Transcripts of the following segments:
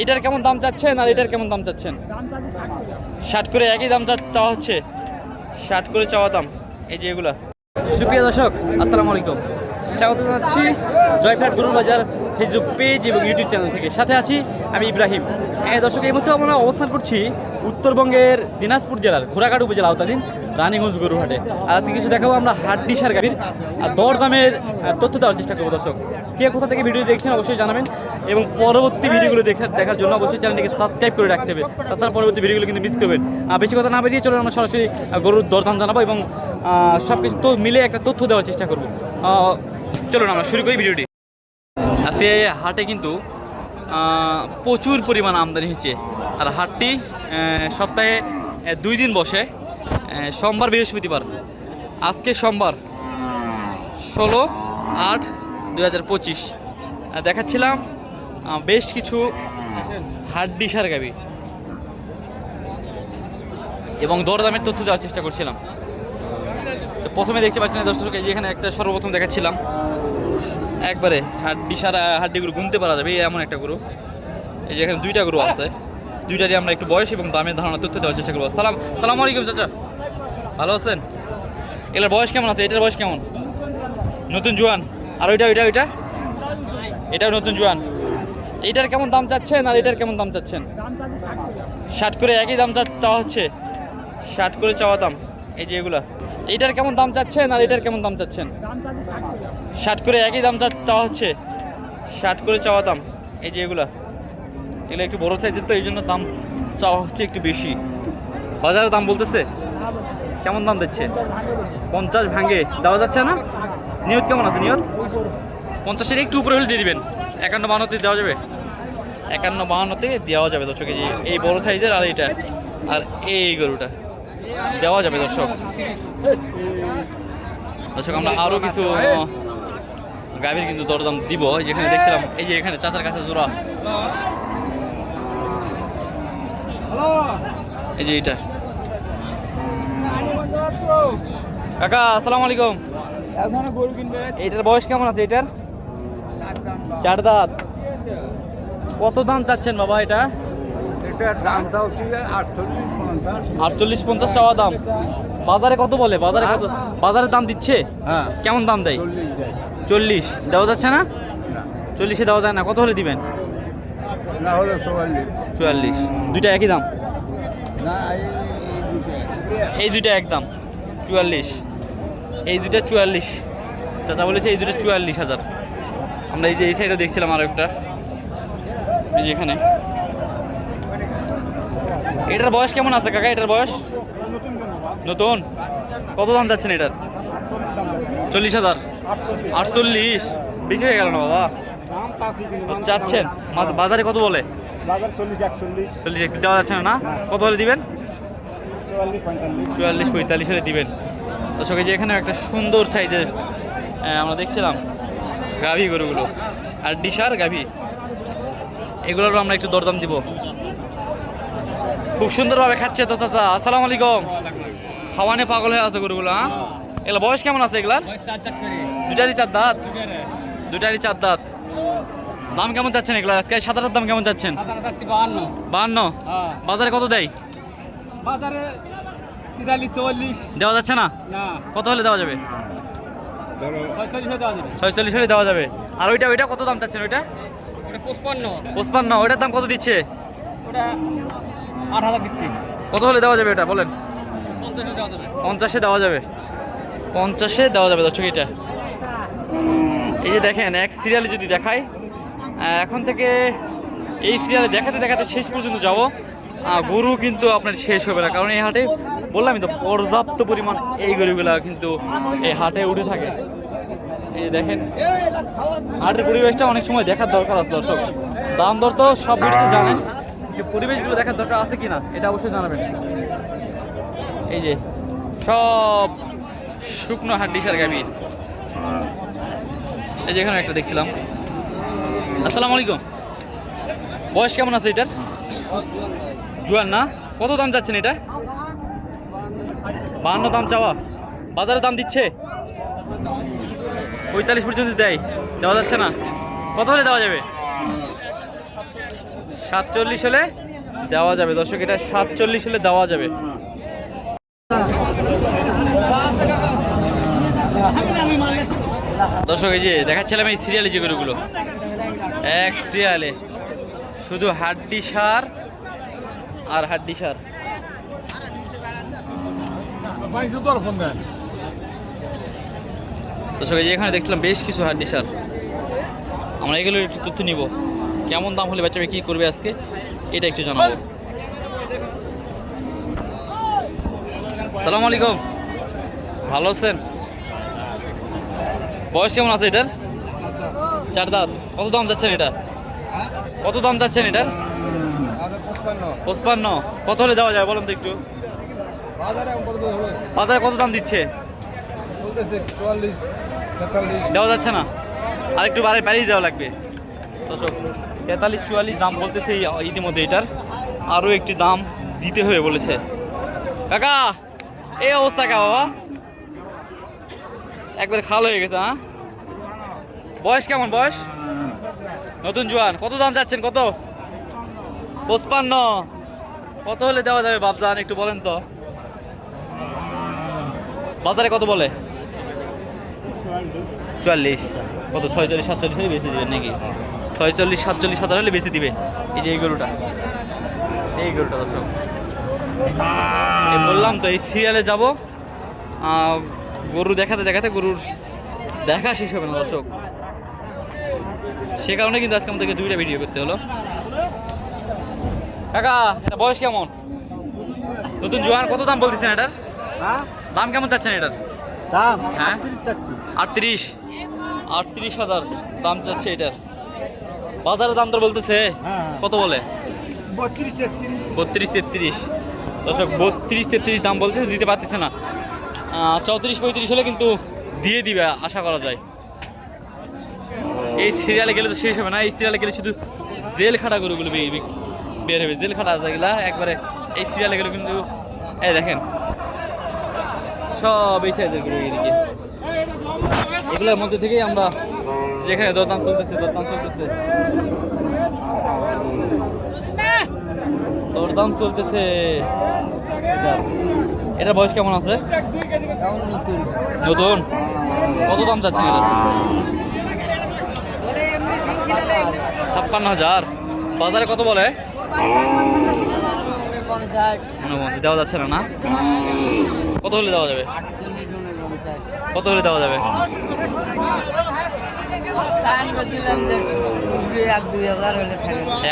এইটার কেমন দাম চাচ্ছেন আর এটার কেমন দাম চাচ্ছেন? ষাট করে। একই দাম চাওয়া হচ্ছে। ষাট করে চাওয়া দাম এই যে এগুলা। সুপ্রিয় দর্শক, আসসালামু আলাইকুম। স্বাগত জানাচ্ছি জয়ফ্লাট গরুর বাজার ফেসবুক পেজ এবং ইউটিউব চ্যানেল থেকে। সাথে আছি আমি ইব্রাহিম। হ্যাঁ দর্শক, এই মুহূর্তে আমরা অবস্থান করছি উত্তরবঙ্গের দিনাজপুর জেলার ঘোড়াঘাট উপজেলা আওতাধীন রানীগঞ্জ গরুহাটে। আজকে কিছু দেখাবো আমরা হাট ডিসার গাভীর, আর দর দামের তথ্য দেওয়ার চেষ্টা করব, দর্শক। কে কোথা থেকে ভিডিও দেখছেন অবশ্যই জানাবেন এবং পরবর্তী ভিডিওগুলো দেখার দেখার জন্য অবশ্যই চ্যানেলটিকে সাবস্ক্রাইব করে রাখতে হবে। তাছাড়া পরবর্তী ভিডিওগুলো কিন্তু মিস করবেন। আর বেশি কথা না বেরিয়ে চলুন আমরা সরাসরি গরুর দরদাম জানাব এবং সব কিছু তো মিলে একটা তথ্য দেওয়ার চেষ্টা করব। আহ, চলুন আমরা শুরু করি ভিডিওটি। আজকে হাটে কিন্তু প্রচুর পরিমাণ আমদানি হয়েছে আর হাটটি সপ্তাহে দুই দিন বসে। সোমবার বৃহস্পতিবার। আজকে সোমবার ষোলো আট দু হাজার পঁচিশ। দেখাচ্ছিলাম বেশ কিছু হাড্ডি সার গাবি। এবং দরদামের তথ্য দেওয়ার চেষ্টা করছিলাম। তো প্রথমে দেখতে পাচ্ছেন দর্শক, এই এখানে একটা সর্বপ্রথম দেখাচ্ছিলাম। একবারে হাড্ডি সারা হাড্ডিগুলো গুনতে পারা যাবে এমন একটা গরু। এই যে এখানে দুইটা গরু আছে, দুইটারই আমরা একটু বয়স এবং দামের ধারণা তথ্য দেওয়ার চেষ্টা করব। সালাম সালাম আলাইকুম চাচা। ভালো আছেন? এগুলোর বয়স কেমন আছে? এটার বয়স কেমন? নতুন জোয়ান। আর ওইটা ওইটা ওইটা? এটাও নতুন জোয়ান। এইটার কেমন দাম চাচ্ছেন আর এটার কেমন দাম চাচ্ছেন? ষাট করে একই দাম চাওয়া হচ্ছে। ষাট করে চাওয়া দাম। এই যে এগুলা। এইটার কেমন দাম চাচ্ছেন আর এটার কেমন দাম চাচ্ছেন? ষাট করে একই দাম চাওয়া হচ্ছে। ষাট করে চাওয়া দাম। এই যে এগুলা। এগুলো একটু বড় সাইজের তো, এই জন্য দাম চাওয়া হচ্ছে একটু বেশি। বাজারে দাম বলতেছে? কেমন দাম দিচ্ছে? পঞ্চাশ ভাঙে। দেওয়া যাচ্ছে না? নিয়ত কেমন আছে নিয়ত? পঞ্চাশের একটু উপরে হলে দিয়ে দিবেন। একান্ন বাহান্নতে দেওয়া যাবে। একান্ন বাহান্নতে দেওয়া যাবে দর্শক, এই বড় সাইজের আর এইটা। আর এই গরুটা। দেওয়া যাবে, দর্শক। দর্শক, আমরা আরও কিছু গাভীর কিন্তু দরদাম দিব। এই যেখানে দেখছিলাম, এই যে এখানে চাচার কাছে জোড়া। এই যে এইটা। কাকা, আসসালামু আলাইকুম। এখন এইটার বয়স কেমন আছে এটার? চার দাঁত। কত দাম চাচ্ছেন বাবা এটা? এটার দাম ঠিক আটচল্লিশ। আটচল্লিশ পঞ্চাশ চাওয়া দাম। বাজারে কত বলে? বাজারে কত? বাজারে দাম দিচ্ছে? হ্যাঁ। কেমন দাম দেয়? চল্লিশ দেওয়া যাচ্ছে না? চল্লিশে দেওয়া যায় না। কত হলে দিবেন? চুয়াল্লিশ। দুইটা একই দাম? এই দুইটা। একদম চুয়াল্লিশ। এই দুইটা চুয়াল্লিশ। চাচা বলেছে এই দুটো চুয়াল্লিশ হাজার। আমরা এই যে এই সাইডে দেখছিলাম আর একটা। এই যে এখানে। এটার বয়স কেমন আছে কাকা? এটার বয়স? নতুন। কত দাম যাচ্ছেন এটার? চল্লিশ হাজার। আটচল্লিশ। বেশি হয়ে গেল না বাবা? চাচ্ছেন বাজারে কত বলে? চল্লিশ একচল্লিশ দেওয়া যাচ্ছে না কত হলে দিবেন? চুয়াল্লিশ, পঁয়তাল্লিশ হলে দিবেন। দর্শক যে এখানে একটা সুন্দর সাইজের আমরা দেখছিলাম গাভী গরুগুলো। আর ডিসার গাভী। এগুলোরও আমরা একটু দরদাম দিব। খুব সুন্দরভাবে খাচ্ছে তো চাচা। আসসালামু আলাইকুম। খাওয়ানে পাগল হয়ে আছে গরুগুলো হ্যাঁ? এগুলো বয়স কেমন আছে এগুলার? দুটারই চার দাঁত দুটারই চার দাঁত? দাম কেমন চাচ্ছেন এগুলো? আজকে সাদাটার দাম কেমন চাচ্ছেন? বাহান্ন। বাজারে কত দেয়? বাজারে দেওয়া যাচ্ছে না? কত হলে দেওয়া যাবে? ছয়চল্লিশ হলে দেওয়া যাবে। আর ওইটা ওইটা কত দাম চাচ্ছেন ওইটা পঁচপান্ন। পঁচপান্ন। ওইটার দাম কত দিচ্ছে? ওটা আট হাজার দিচ্ছি। কত হলে দেওয়া যাবে এটা? বলেন। পঞ্চাশে দেওয়া যাবে। পঞ্চাশে দেওয়া যাবে। পঞ্চাশে দেওয়া যাবে দর্শক এটা। এই যে দেখেন এক সিরিয়ালে যদি দেখাই এখন থেকে এই সিরিয়ালে দেখাতে দেখাতে শেষ পর্যন্ত যাব। গরু কিন্তু আপনার শেষ হবে না কারণ এই হাটে বললামই তো পর্যাপ্ত পরিমাণ এই গরুগুলা কিন্তু এই হাটে উঠে থাকে। এই দেখেন হাটের পরিবেশটা অনেক সময় দেখার দরকার আছে দর্শক। দাম দর তো সব জানেন। যে পরিবেশগুলো দেখার দরকার আছে কিনা, এটা অবশ্যই জানাবেন। এই যে, সব শুকনো হাড্ডি সার গাভীর এই যে এখানে একটা দেখছিলাম। আসসালামু আলাইকুম। বয়স কেমন আছে এটার? জুয়ান না? কত দাম যাচ্ছেন এটা? বাহান্ন দাম চাওয়া। বাজারে দাম দিচ্ছে? পঁয়তাল্লিশ পর্যন্ত দেয়। দেওয়া যাচ্ছে না। কত হলে দেওয়া যাবে? সাতচল্লিশ হলে দেওয়া যাবে। দর্শক, এটা সাতচল্লিশ হলে দেওয়া যাবে। দর্শক, এই যে দেখাচ্ছিলাম এই সিরিয়ালে যে গরুগুলো। এক সিরিয়ালে। শুধু হাড্ডি সার আর হাড্ডি সার। দর্শক, এই যে এখানে দেখছিলাম বেশ কিছু হাড্ডি সার। আমরা এগুলো একটু তথ্য নিব। কেমন দাম হলে বাচ্চাবে কি করবে আজকে? এটা একটু জানাব। সালাম আলাইকুম। ভালো আছেন? বয়স কেমন আছে এটার? চার দাঁত। কত দাম যাচ্ছেন এটা? কত দাম যাচ্ছেন এটার? পঁচপান্ন। কত হলে দেওয়া যায় বলুন তো একটু। বাজারে কত দাম দিচ্ছে? দেওয়া যাচ্ছে না? আর একটু বাড়ি বাড়িয়ে দেওয়া লাগবে। দর্শক, তেতাল্লিশ চুয়াল্লিশ দাম বলতেছে ইতিমধ্যে এটার। আরও একটি দাম দিতে হবে বলেছে। কাকা, এই অবস্থা কা বাবা? একবারে খাল হয়ে গেছে হ্যাঁ? বয়স কেমন, বয়স? নতুন জোয়ান, কত দাম চাচ্ছেন, কত? পঁচপান্ন। কত হলে দেওয়া যাবে বাবজান একটু বলেন তো। বাজারে কত বলে? চুয়াল্লিশ। কত, ছয়চল্লিশ, সাতচল্লিশ বেশি দেবেন নাকি? ছয়চল্লিশ সাতচল্লিশ হাজার হলে বেশি দিবে। এই যে এই গরুটা। এই গরুটা দর্শক। বললাম তো এই সিরিয়ালে যাব। গরু দেখাতে দেখাতে গরুর দেখা শেষ হবে না দর্শক। সে কারণে কিন্তু আজকে আমাদেরকে দুইটা ভিডিও করতে হলো। কাকা এটা বয়স কেমন? নতুন জোয়ান কত দাম বলতেছেন এটার? হ্যাঁ? দাম কেমন চাচ্ছেন এটার? দাম হ্যাঁ? আটত্রিশ। আটত্রিশ হাজার দাম চাচ্ছে এটার। বাজারে দাম তো বলতেছে? হ্যাঁ। কত বলে? বত্রিশ তেত্রিশ। দর্শক বত্রিশ তেত্রিশ দাম বলতেছে দিতে পারতেছে না। চৌত্রিশ পঁয়ত্রিশ হলে কিন্তু দিয়ে দিবে আশা করা যায়। এই সিরিয়ালে গেলে তো শেষ হবে না। এই সিরিয়ালে গেলে শুধু জেল খাটা গরুগুলো বের হবে। জেল খাটা এগুলা। একবারে এই সিরিয়ালে গেলে কিন্তু এই দেখেন সব এই সাইজের গরু এদিকে। এগুলোর মধ্যে থেকেই আমরা যেখানে দরদাম চলতেছে দরদাম চলতেছে। দরদাম চলতেছে। এটার বয়স কেমন আছে? নতুন। কত দাম চাচ্ছেন এটা? ছাপ্পান্ন হাজার। বাজারে কত বলে? দেওয়া যাচ্ছে না না? কত হলে দেওয়া যাবে? কত হলে দেওয়া যাবে?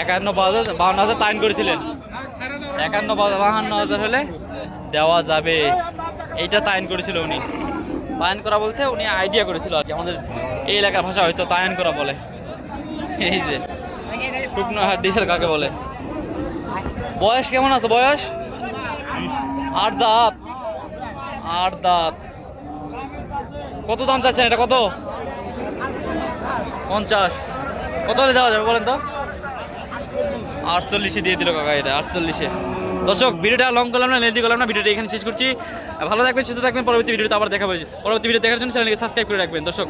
একান্ন বাউন্ন হাজার টাইন করেছিলেন? একান্ন বাহান্ন হাজার হলে দেওয়া যাবে। এইটা তাইন করেছিল উনি। তায়ন করা বলতে উনি আইডিয়া করেছিল আর কি। আমাদের এই এলাকার ভাষা হয়তো তায়ন করা বলে। এই যে, শুকনো হাট কাকে বলে? বয়স কেমন আছে বয়স? আট দাঁত। আট দাঁত। কত দাম চাচ্ছেন? এটা কত? পঞ্চাশ। কত হলে দেওয়া যাবে বলেন তো? আটচল্লিশে দিয়ে দিল কাকা এটা, আটচল্লিশে। দর্শক, ভিডিওটা লং করলাম না লেন্দি করলাম না, ভিডিওটা এখানে শেষ করছি। ভালো থাকবেন, সুস্থ থাকবেন, পরবর্তী ভিডিওতে আবার দেখা হয়েছে পরবর্তী ভিডিও দেখার জন্য চ্যানেলকে সাবস্ক্রাইব করে রাখবেন। দর্শক